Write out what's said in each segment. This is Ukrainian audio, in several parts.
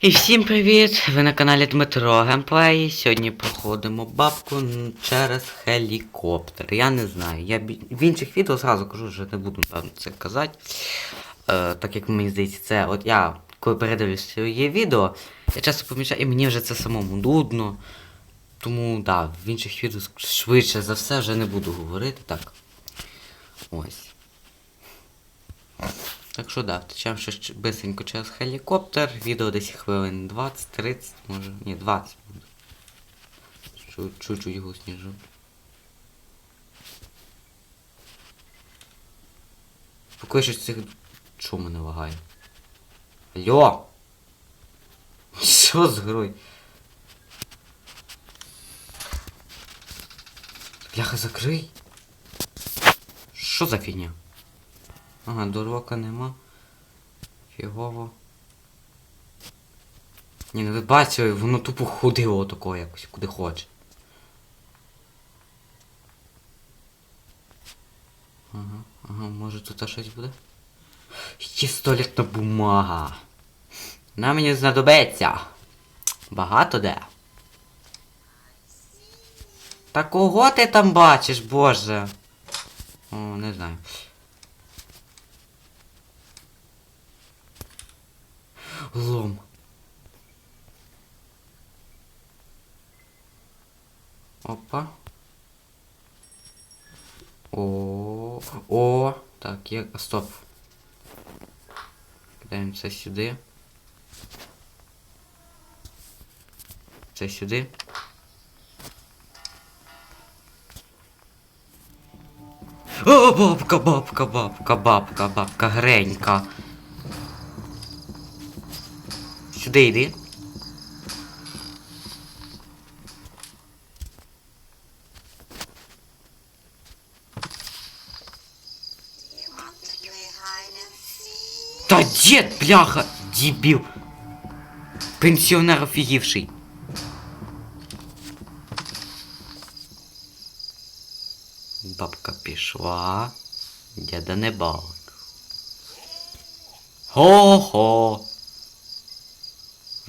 І всім привіт! Ви на каналі Дмитро Геймплей. Сьогодні проходимо бабку через гелікоптер. Я не знаю. Я в інших відео зразу кажу, що не буду напевно це казати. Е, так як мені здається, це от я коли передивлюсь своє відео, я часто помічаю, і мені вже це самому нудно. Тому да, в інших відео швидше за все вже не буду говорити. Так. Ось. Так що да, втечемо ще бисенько через гелікоптер. Відео десь хвилин 20-30, може. Ні, 20 буде. Чу- Чуть-чуть гусніше. Поки що цих... Чо мене лагає? Алло! Що з грою? Бляха, закрий! Що за фігня? Ага, дурока нема. Фігово. Ні, ну ви бачили, воно тупо ходило такого якось, куди хоче. Ага, ага, може тут щось буде? Є столітна бумага. Вона мені знадобиться. Багато де. Та кого ти там бачиш, боже? О, не знаю. Лом. Опа. О, о, так, є. Стоп. Кидаємо це сюди. Це сюди. О, бабка, бабка, бабка, бабка, бабка, гренька. Сюди йди. Та дід, бляха, дебіл. Пенсіонер офігівший. Бабка пішла. Діда не бачу. Хо-хо.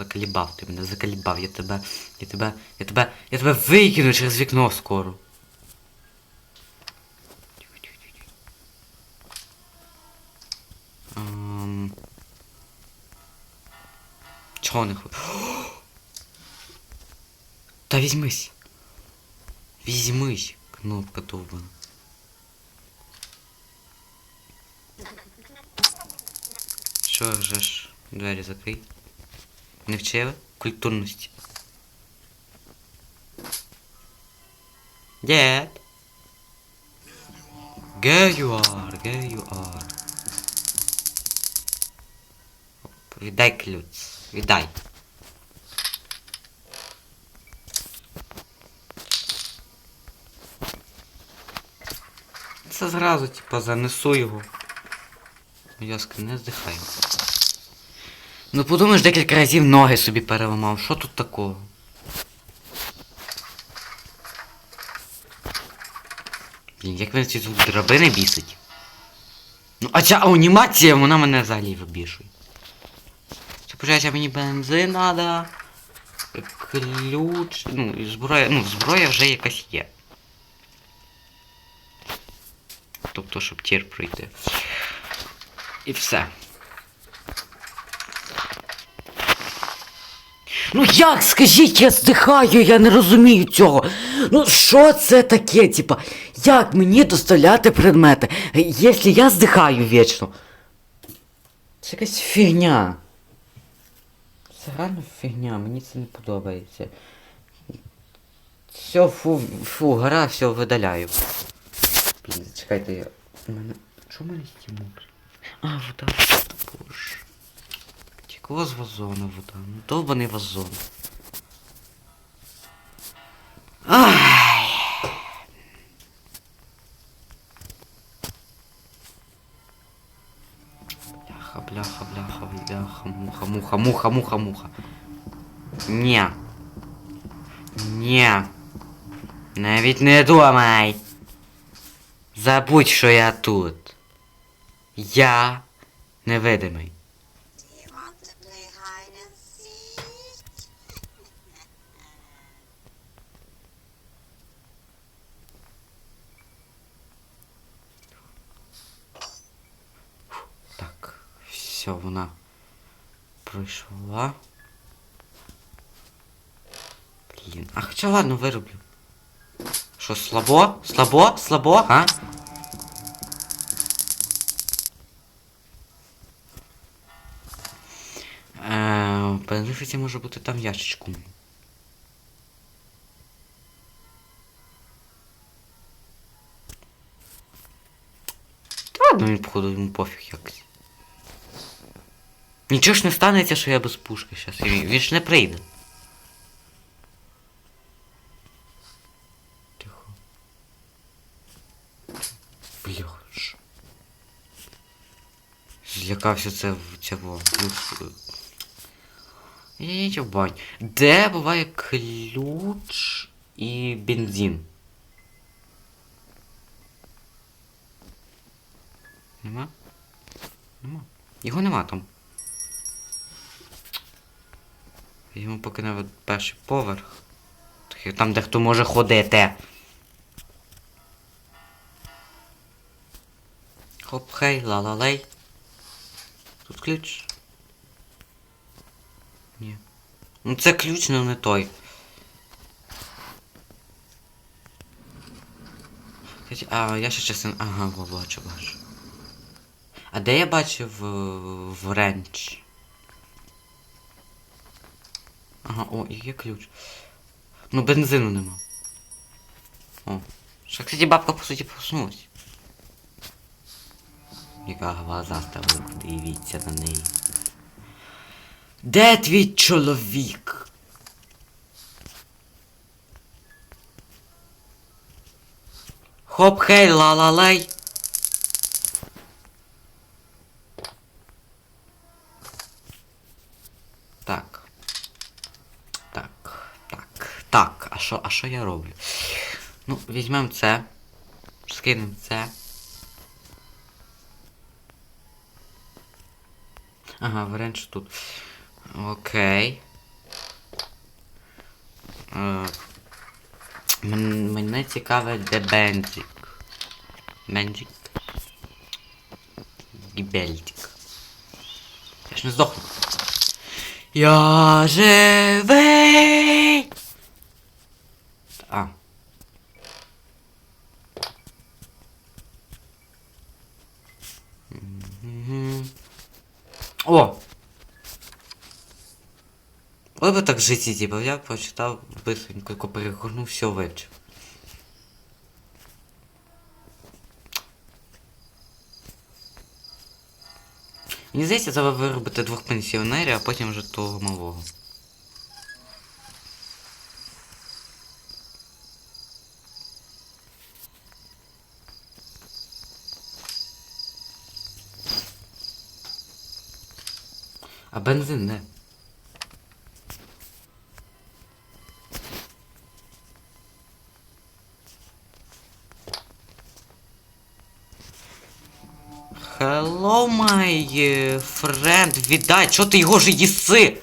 Заколебав ти мене, заколебав, я тебе. Я тебе. Я тебе. Я тебе викину через вікно скоро. Ем... Чого не хватить? Та візьмись. Візьмись, кнопка довбана. Що вже ж, двері закрий. Не вчили? Культурності. Дед. There you are, there you are. Віддай ключ. Віддай. Це зразу, типа, занесу його. Яска, не здихай. Ну подумаєш, декілька разів ноги собі переламав. Що тут такого? Блін, як мене ці тут драбини бісить. Ну, а ця анімація, вона мене взагалі вибішує. Це почається мені бензин надо. Ключ. Ну, і зброя. Ну, зброя вже якась є. Тобто, щоб тір пройти. І все. Ну як скажіть, я здихаю, я не розумію цього. Ну що це таке, типа, як мені доставляти предмети, якщо я здихаю вічно? Це якась фігня. Це реально фігня, мені це не подобається. Все, фу, фу, гора, все видаляю. Блін, зачекайте, я. У мене. Чому в мене стіл мокрий? А, вода, боже. Текла з вазона вода. Ну довбаний вазон. Ай! Бляха, бляха, бляха, бляха, муха, муха, муха, муха, муха. Ні. Ні. Навіть не думай. Забудь, що я тут. Я невидимий. Так, все, она пришла. Блин, А хотя ладно, вырублю. Что слабо? Слабо? Слабо? А? Е, може бути там в ящичку. Та ладно, він походу йому пофіг якось. Нічого ж не станеться, що я без пушки. Він, він ж не прийде. Тихо. Бляш. Злякався це в цього. Ідіть в бань. Де буває ключ і бензин? Нема? Нема. Його нема там. Йому поки навіть перший поверх. Там де хто може ходити. Хоп, хей, ла-ла-лей. Тут ключ. Ні. Ну це ключ, але не той. А, я ще чесно. Ага, бачу, бачу. А де я бачив е, в ренч? Ага, о, і є ключ. Ну, бензину нема. О. Що, кстати, бабка, по суті, проснулась. Яка глаза стала, дивіться на неї. Де твій чоловік? Хоп, хей, ла-ла-лей. Так. Так, так, так. А що, а що я роблю? Ну, візьмемо це. Скинемо це. Ага, варіант тут. Окей. Е, мен- Мене цікавить, де Бенджик. Бенджик. Гібельтик. Я ж не здохну. Я живий! А. О! Ой би так в житті, типу, я прочитав быстренько, перегорнув, все вивчив. Мені здається, треба виробити двох пенсіонерів, а потім вже того малого. А бензин не. Friend, віддай, чо ти його ж їси?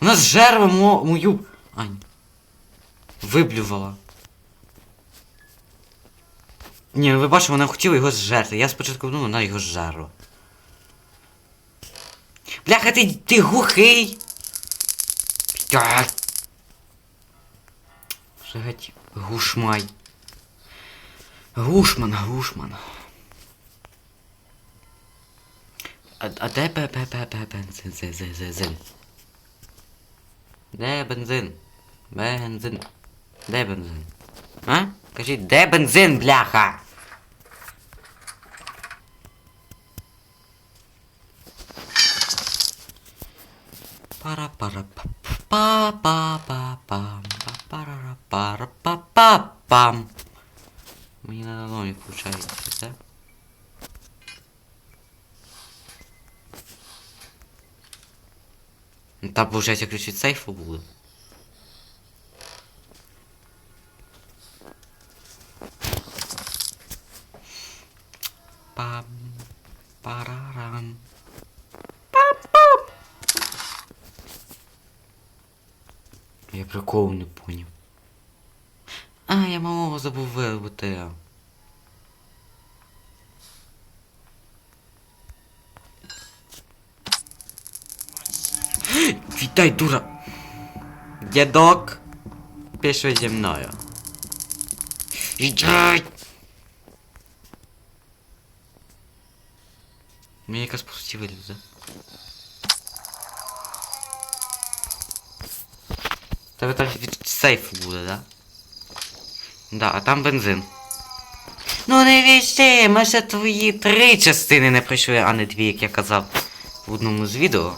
Вона зжерла мо мою... Ань. Виблювала. Ні, ну ви бачите, вона хотіла його зжерти. Я спочатку думав, вона його зжерла. Бляха, ти, ти глухий! Блядь. Жать, гушмай. Гушман, гушман. А, а де бе бе бе бе бензин? Зе, зе, зе, зе. Де бензин? Бензин. Де бензин? А? Кажіть, де бензин, бляха? пара пара па па па па пам па пара пара па па пам Мені на нові включається, це? Та, получається, ключ від сейфу буде. Пам, парарам. Пам-пам. Я прикол не поняв. А, я малого забув виробити. Віддай, дура! Дідок! Пішли зі мною. Віддай! Мені якась пусті вилізе. Тебе там від сейф буде, да? Да, а там бензин. Ну не віщи, ми ще твої три частини не пройшли, а не дві, як я казав в одному з відео.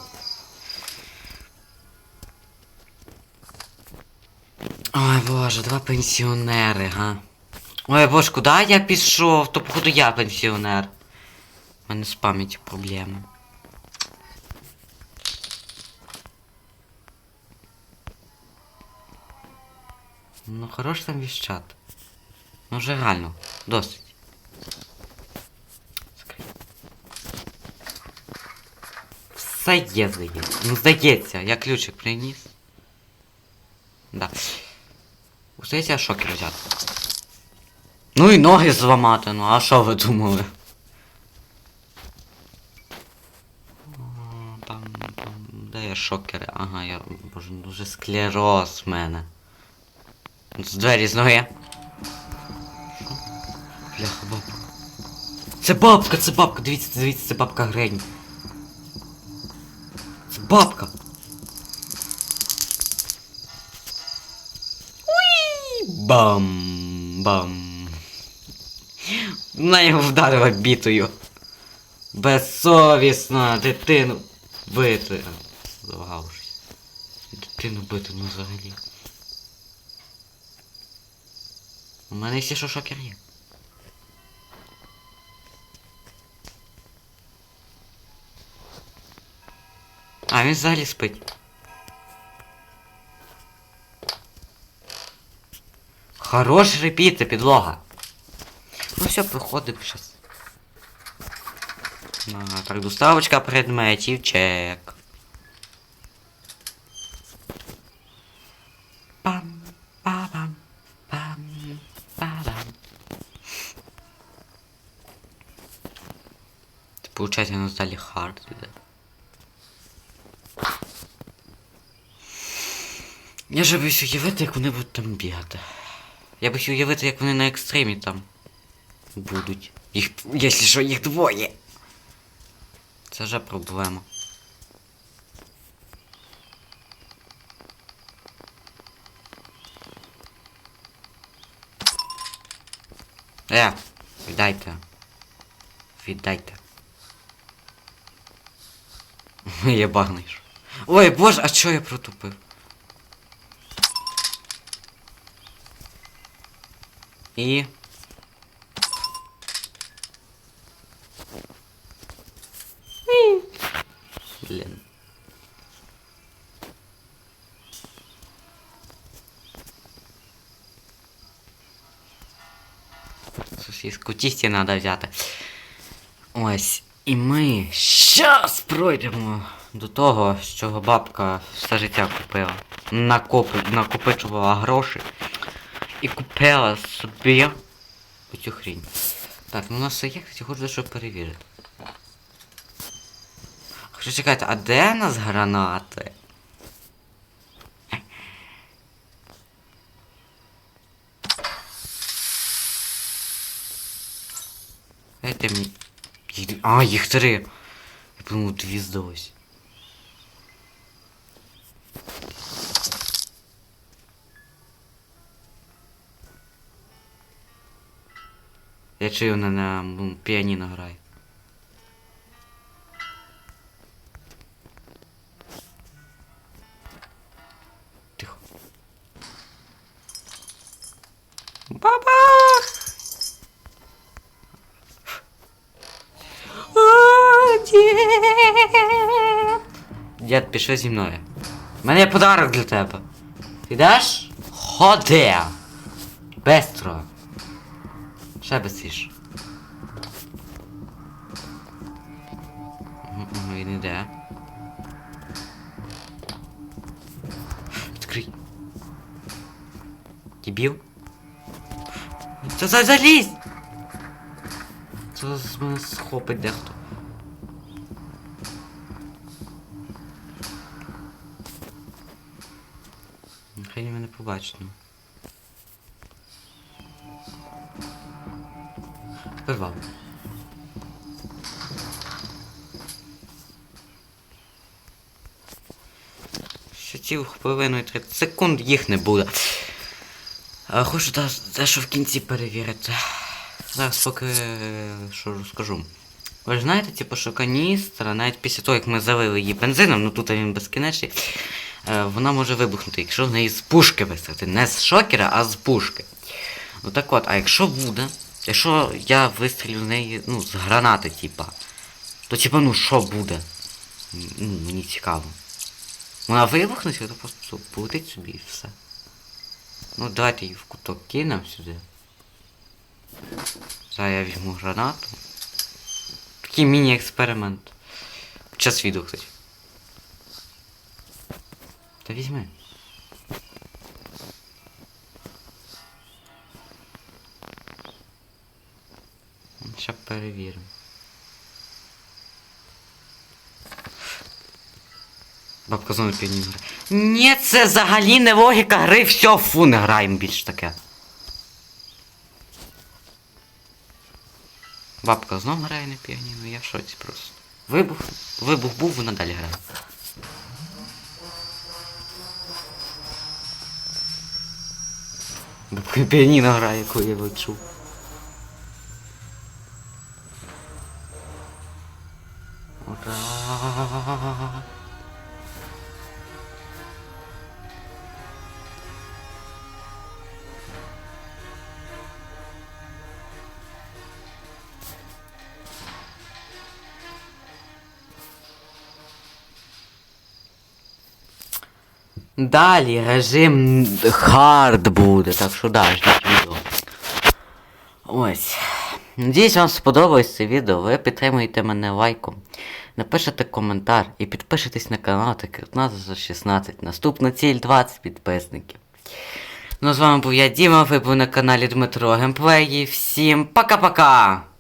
Боже, два пенсіонери, га. Ой боже, куди я пішов? То походу я пенсіонер. У мене з пам'яттю проблеми. Ну хорош там віщат. Ну вже реально, досить. Все є, здається. Ну здається, я ключик приніс. Да. Здається, шокер взяти. Ну і ноги зламати, ну а що ви думали? Там, там, де є шокери? Ага, я. Боже, ну вже склероз в мене. З двері з ноги. Бляха, бабка. Це бабка, це бабка, дивіться, дивіться, це бабка Грень. Це бабка. Уй! Бам! Бам! Вона його вдарила бітою. Безсовісно, дитину бити. Завагавшись. Дитину бити, ну взагалі. У мене ще що шокер є. А, він взагалі спить. Хорош репіти, підлога. Ну все, проходимо щас. А, так, доставочка предметів, чек. Пам, па-пам, пам, па-дам. Це, Получається, нас далі хард іде. Я ж боюсь уявити, як вони будуть там бігати. Я боюсь уявити, як вони на екстремі там будуть. Їх, якщо що, їх двоє. Це вже проблема. Е, віддайте. Віддайте. Я багний. ж. Ой, боже, а чого я протупив? І... Блін. Сосиску тісті треба взяти. Ось. І ми щас пройдемо до того, що бабка все життя купила. Накопи... Накопичувала гроші. І купила собі оцю хрінь. Так, ну у нас все є, я хочу дещо перевірити. Хоча чекайте, а де у нас гранати? Дайте мені. А, їх три. Я подумав, дві здалось. Я чую, вона на піаніно грає. Тихо. Бабах! О, дід! Дід, пішли зі мною. У мене є подарок для тебе. Ти даш? Ходи! Бестро. Ще угу, він іде. Відкрий. Дебіл? Це за залізь! Це з мене схопить дехто. побачено. Тепер вам. Ще ці хвилиною 30 секунд їх не буде. А хочу та- дещо в кінці перевірити. Зараз поки е, що розкажу. Ви ж знаєте, типу, що каністра, навіть після того, як ми залили її бензином, ну тут він безкінечний, е, вона може вибухнути, якщо в неї з пушки вистрілити. Не з шокера, а з пушки. Ну так от, а якщо буде, якщо я вистрілю в неї, ну, з гранати, типа, то типа, ну що буде? Ну, мені цікаво. Вона вибухне, то просто полетить собі і все. Ну давайте її в куток кинемо сюди. Зараз я візьму гранату. Такий міні-експеримент. Час відео, кстати. Та візьми. Перевіримо. Бабка знову піаніно грає. Ні, це взагалі не логіка гри, все, фу, не граємо більш таке. Бабка знову грає на піаніно, я в шоці просто. Вибух. Вибух був, вона далі грає. Бабка піаніно грає, яку я чув. Ура! Далі режим хард буде, так що да, ждіть відео. Ось. Надіюсь, вам сподобалось це відео. Ви підтримуєте мене лайком. Напишете коментар і підпишитесь на канал, так у нас за 16. Наступна ціль 20 підписників. Ну з вами був я Діма, ви були на каналі Дмитро Геймплеї. Всім пока-пока!